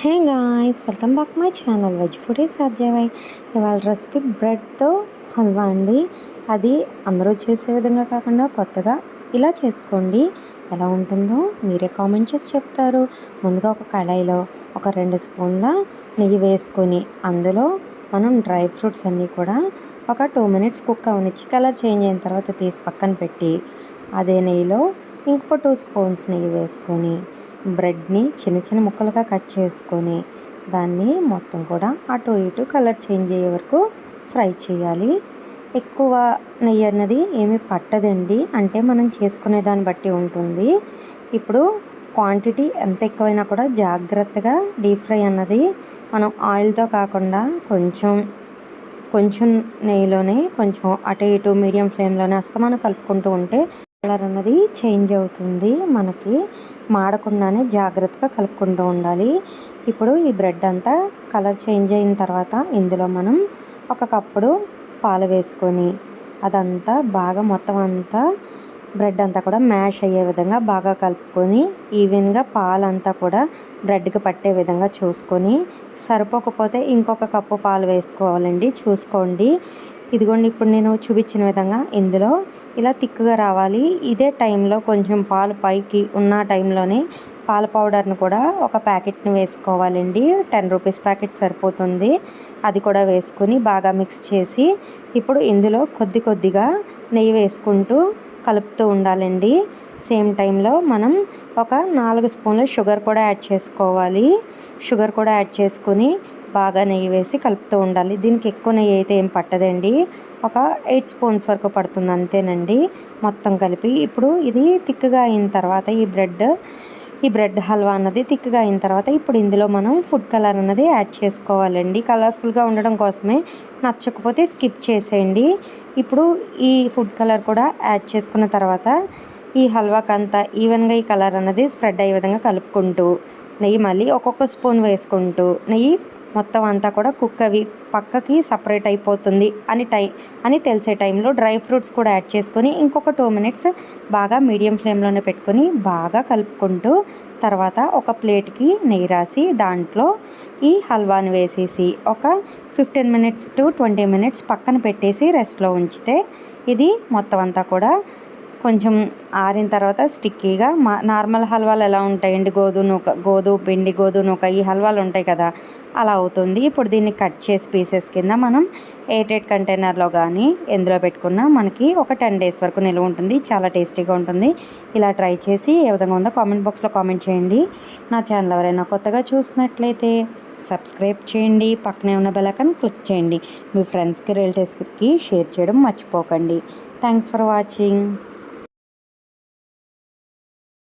Hey guys welcome back my channel veg food is అర్జయ్. ఇవాళ recipe బ్రెడ్తో halwa అండి. అది అందరూ చేసే విధంగా కాకుండా కొత్తగా ఇలా చేసుకోండి. ఎలా ఉంటుందో మీరే కామెంట్ చేసి చెప్తారు. ముందుగా ఒక కడాయిలో ఒక రెండు స్పూన్ల నెయ్యి వేసుకొని అందులో మనం డ్రై ఫ్రూట్స్ అన్నీ కూడా ఒక టూ మినిట్స్ కుక్ అవనిచ్చి కలర్ చేంజ్ అయిన తర్వాత తీసి పక్కన పెట్టి అదే నెయ్యిలో ఇంకొక టూ స్పూన్స్ నెయ్యి వేసుకొని బ్రెడ్ని చిన్న చిన్న ముక్కలుగా కట్ చేసుకొని దాన్ని మొత్తం కూడా అటు ఇటు కలర్ చేంజ్ అయ్యే వరకు ఫ్రై చేయాలి. ఎక్కువ నెయ్యి అన్నది ఏమి పట్టదండి. అంటే మనం చేసుకునే దాన్ని బట్టి ఉంటుంది. ఇప్పుడు క్వాంటిటీ ఎంత ఎక్కువైనా కూడా జాగ్రత్తగా డీప్ ఫ్రై అన్నది మనం ఆయిల్తో కాకుండా కొంచెం కొంచెం నెయ్యిలోనే కొంచెం అటు ఇటు మీడియం ఫ్లేమ్లోనే అస్తమానం కలుపుకుంటూ ఉంటే కలర్ అన్నది చేంజ్ అవుతుంది మనకి. మాడకుండానే జాగ్రత్తగా కలుపుకుంటూ ఉండాలి. ఇప్పుడు ఈ బ్రెడ్ అంతా కలర్ చేంజ్ అయిన తర్వాత ఇందులో మనం ఒక కప్పుడు పాలు వేసుకొని అదంతా బాగా మొత్తం అంతా బ్రెడ్ అంతా కూడా మ్యాష్ అయ్యే విధంగా బాగా కలుపుకొని ఈవెన్గా పాలంతా కూడా బ్రెడ్కి పట్టే విధంగా చూసుకొని సరిపోకపోతే ఇంకొక కప్పు పాలు వేసుకోవాలండి. చూసుకోండి. ఇదిగోండి ఇప్పుడు నేను చూపించిన విధంగా ఇందులో ఇలా తిక్కుగా రావాలి. ఇదే టైంలో కొంచెం పాలు పైకి ఉన్న టైంలోనే పాల పౌడర్ని కూడా ఒక ప్యాకెట్ని వేసుకోవాలండి. టెన్ రూపీస్ ప్యాకెట్ సరిపోతుంది. అది కూడా వేసుకుని బాగా మిక్స్ చేసి ఇప్పుడు ఇందులో కొద్ది కొద్దిగా నెయ్యి వేసుకుంటూ కలుపుతూ ఉండాలండి. సేమ్ టైంలో మనం ఒక నాలుగు స్పూన్లు షుగర్ కూడా యాడ్ చేసుకోవాలి. షుగర్ కూడా యాడ్ చేసుకొని బాగా నెయ్యి వేసి కలుపుతూ ఉండాలి. దీనికి ఎక్కువ నెయ్యి అయితే ఏం పట్టదండి. ఒక ఎయిట్ స్పూన్స్ వరకు పడుతుంది అంతేనండి. మొత్తం కలిపి ఇప్పుడు ఇది థిక్గా అయిన తర్వాత ఈ బ్రెడ్ ఈ బ్రెడ్ హల్వా అన్నది థిక్గా అయిన తర్వాత ఇప్పుడు ఇందులో మనం ఫుడ్ కలర్ అన్నది యాడ్ చేసుకోవాలండి. కలర్ఫుల్గా ఉండడం కోసమే నచ్చకపోతే స్కిప్ చేసేయండి. ఇప్పుడు ఈ ఫుడ్ కలర్ కూడా యాడ్ చేసుకున్న తర్వాత ఈ హల్వాకి అంతా ఈవెన్గా ఈ కలర్ అన్నది స్ప్రెడ్ అయ్యే విధంగా కలుపుకుంటూ నెయ్యి మళ్ళీ ఒక్కొక్క స్పూన్ వేసుకుంటూ నెయ్యి మొత్తం అంతా కూడా కుక్ అవి పక్కకి సపరేట్ అయిపోతుంది అని టై అని తెలిసే టైంలో డ్రై ఫ్రూట్స్ కూడా యాడ్ చేసుకొని ఇంకొక టూ మినిట్స్ బాగా మీడియం ఫ్లేమ్లోనే పెట్టుకొని బాగా కలుపుకుంటూ తర్వాత ఒక ప్లేట్కి నెయ్యి రాసి దాంట్లో ఈ హల్వాని వేసేసి ఒక fifteen minutes to twenty minutes పక్కన పెట్టేసి రెస్ట్లో ఉంచితే ఇది మొత్తం అంతా కూడా కొంచెం ఆరిన తర్వాత స్టిక్కీగా మా నార్మల్ హల్వాలు ఎలా ఉంటాయండి? గోధుమ నూక గోధుమ పిండి గోధుమ నూక ఈ హల్వాలు ఉంటాయి కదా అలా అవుతుంది. ఇప్పుడు దీన్ని కట్ చేసి పీసెస్ కింద మనం ఎయిట్ ఎయిట్ కంటైనర్లో కానీ ఎందులో పెట్టుకున్నా మనకి ఒక టెన్ డేస్ వరకు నిల్వ ఉంటుంది. చాలా టేస్టీగా ఉంటుంది. ఇలా ట్రై చేసి ఏ విధంగా ఉందో కామెంట్ బాక్స్లో కామెంట్ చేయండి. నా ఛానల్ ఎవరైనా కొత్తగా చూసినట్లయితే సబ్స్క్రైబ్ చేయండి. పక్కనే ఉన్న బెలకన్ క్లిక్ చేయండి. మీ ఫ్రెండ్స్కి రిలేటివ్స్కి షేర్ చేయడం మర్చిపోకండి. Thanks for watching.